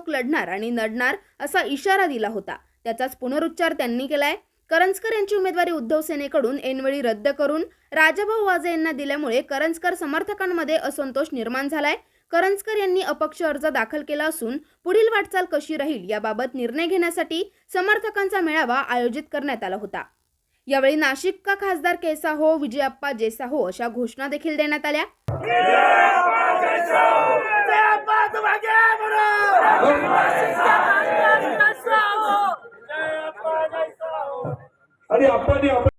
निवडणूक लढणार आणि लढणार असा इशारा दिला होता. त्याचाच पुनरुच्चार त्यांनी केलाय. करंजकर यांची उमेदवारी उद्धव सेनेकडून ऐनवेळी रद्द करून राजाभाऊ वाजे यांना दिल्यामुळे करंजकर समर्थकांमध्ये असंतोष निर्माण झालाय. करंजकर यांनी अपक्ष अर्ज दाखल केला असून पुढील वाटचाल कशी राहील याबाबत निर्णय घेण्यासाठी समर्थकांचा मेळावा आयोजित करण्यात आला होता. यावेळी नाशिक का खासदार केसा हो विजयाप्पा जेसा हो अशा घोषणा देखील देण्यात आल्या. apadi apadi